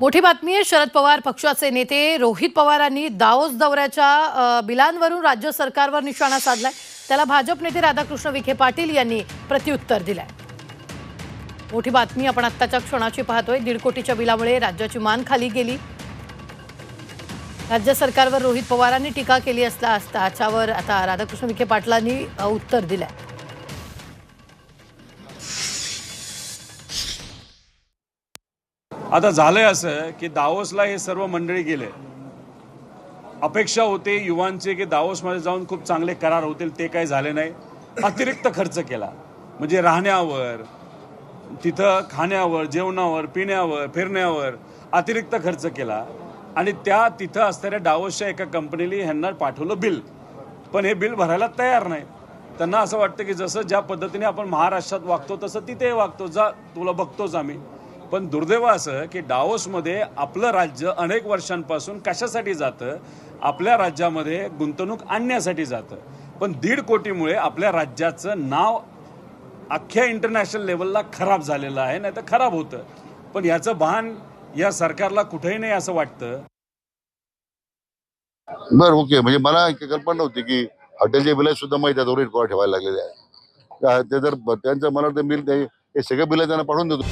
मोठी बातमी आहे शरद पवार पक्षाचे नेते रोहित पवारांनी दाओस दौऱ्याच्या बिलांवरून राज्य सरकारवर निशाणा साधलाय. त्याला भाजप नेते राधाकृष्ण विखे पाटील यांनी प्रत्युत्तर दिलंय. मोठी बातमी आपण आत्ताच्या क्षणाची पाहतोय. दीड कोटीच्या बिलामुळे राज्याची मान खाली गेली. राज्य सरकारवर रोहित पवारांनी टीका केली असता असता त्याच्यावर आता राधाकृष्ण विखे पाटलांनी उत्तर दिलंय. आता झालंय असं की दावोसला हे सर्व मंडळी गेले. अपेक्षा होते युवांचे की दावोसमध्ये जाऊन खूप चांगले करार होतील ते काही झाले नाही. अतिरिक्त खर्च केला. म्हणजे राहण्यावर तिथं खाण्यावर जेवणावर पिण्यावर फिरण्यावर अतिरिक्त खर्च केला. आणि त्या तिथं असणाऱ्या डावोसच्या एका कंपनीने ह्यांना पाठवलं बिल. पण हे बिल भरायला तयार नाही. त्यांना असं वाटतं की जसं ज्या पद्धतीने आपण महाराष्ट्रात वागतो तसं तिथे वागतो. जा तुला बघतोच आम्ही. पण दुर्दैव असं की डावोसमध्ये आपलं राज्य अनेक वर्षांपासून कशासाठी जातं? आपल्या राज्यामध्ये गुंतवणूक आणण्यासाठी जातं. पण दीड कोटीमुळे आपल्या राज्याचं नाव अख्ख्या इंटरनॅशनल लेवलला खराब झालेलं आहे नाही तर खराब होतं. पण याचं भान या सरकारला कुठेही नाही असं वाटतं. बर ओके. म्हणजे मला कल्पना नव्हती की हॉटेलचे बिल सुद्धा माहिती आहे ठेवायला लागलेले आहे. त्या- ते जर त्यांचं मला ते बिल हे सगळे बिलं त्यांना पाठवून देतो.